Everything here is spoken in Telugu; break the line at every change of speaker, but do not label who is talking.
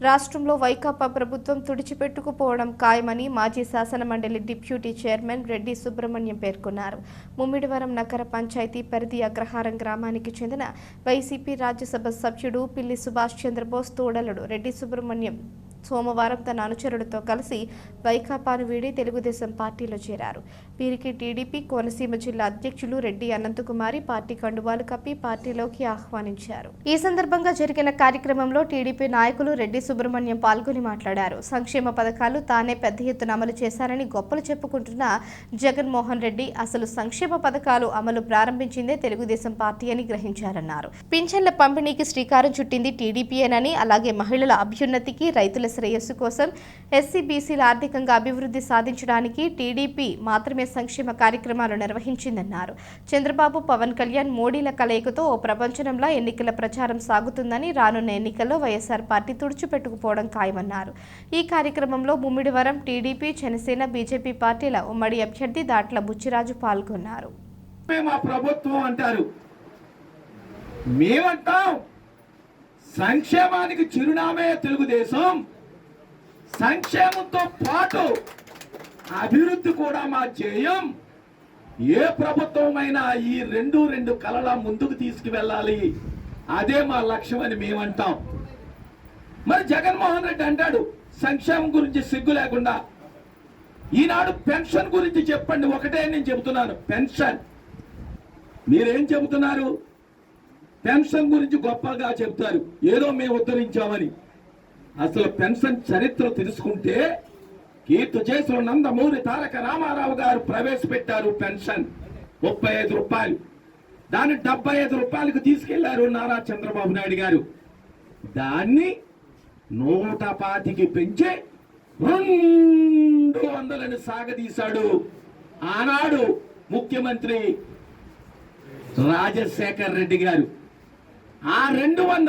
రాష్ట్రంలో వైకాపా ప్రభుత్వం తుడిచిపెట్టుకుపోవడం ఖాయమని మాజీ శాసనమండలి డిప్యూటీ చైర్మన్ రెడ్డి సుబ్రహ్మణ్యం పేర్కొన్నారు. ముమ్మిడివరం నగర పంచాయతీ పరిధి అగ్రహారం గ్రామానికి చెందిన వైసీపీ రాజ్యసభ సభ్యుడు పిల్లి సుభాష్ చంద్రబోస్ తోడలుడు రెడ్డి సుబ్రహ్మణ్యం సోమవారం తన అనుచరులతో కలిసి వైకాపాను వీడి తెలుగుదేశం పార్టీలో చేరారు. వీరికి టీడీపీ కోనసీమ జిల్లా అధ్యక్షులు రెడ్డి అనంతకుమారి పార్టీ కండువాలు కప్పి పార్టీలోకి ఆహ్వానించారు. ఈ సందర్భంగా జరిగిన కార్యక్రమంలో టీడీపీ నాయకులు రెడ్డి సుబ్రహ్మణ్యం పాల్గొని మాట్లాడారు. సంక్షేమ పథకాలు తానే పెద్ద ఎత్తున అమలు చేశారని గొప్పలు చెప్పుకుంటున్న జగన్మోహన్ రెడ్డి అసలు సంక్షేమ పథకాలు అమలు ప్రారంభించిందే తెలుగుదేశం పార్టీ అని గ్రహించారన్నారు. పింఛన్ల పంపిణీకి శ్రీకారం చుట్టింది టీడీపీయేనని అలాగే మహిళల అభ్యున్నతికి రైతుల శ్రేయస్సు కోసం ఎస్సీ బీసీల ఆర్థికంగా అభివృద్ధి సాధించడానికి టీడీపీ మాత్రమే సంక్షేమ కార్యక్రమాలు నిర్వహించిందన్నారు. చంద్రబాబు పవన్ కళ్యాణ్ మోడీల కలయికతో ఓ ప్రపంచంలో ఎన్నికల ప్రచారం సాగుతుందని రానున్న ఎన్నికల్లో వైఎస్ఆర్ పార్టీ తుడిచిపెట్టుకుపోవడం ఖాయమన్నారు. ఈ కార్యక్రమంలో ముమ్మిడివరం టీడీపీ జనసేన బీజేపీ పార్టీల ఉమ్మడి అభ్యర్థి దాట్ల బుచ్చిరాజు పాల్గొన్నారు.
ప్రభుత్వం అంటారు మేమంటాం సంక్షేమానికి చిరునామే తెలుగుదేశం. సంక్షేమంతో పాటు అభివృద్ధి కూడా మా ధ్యేయం ఏ ప్రభుత్వమైనా ఈ రెండు రెండు కళల ముందుకు తీసుకువెళ్ళాలి. అదే మా లక్ష్యం అని మేమంటాం. మరి జగన్మోహన్ రెడ్డి అంటాడు సంక్షేమం గురించి సిగ్గు లేకుండా. ఈనాడు పెన్షన్ గురించి చెప్పండి ఒకటే నేను చెబుతున్నాను పెన్షన్. మీరేం చెబుతున్నారు? పెన్షన్ గురించి గొప్పగా చెప్తారు. ఏదో మేము ఉద్ధరించామని. అసలు పెన్షన్ చరిత్ర తెలుసుకుంటే కీర్తి చేసిన నందమూరి తారక రామారావు గారు ప్రవేశపెట్టారు పెన్షన్. ముప్పై ఐదు రూపాయలు. దాన్ని డెబ్బై ఐదు రూపాయలకు తీసుకెళ్ళారు నారా చంద్రబాబు నాయుడు గారు. దాన్ని నూట పాతికి పెంచి రెండు వందలని సాగదీశాడు. ఆనాడు ముఖ్యమంత్రి రాజశేఖర్ రెడ్డి గారు. ఆ రెండు వందల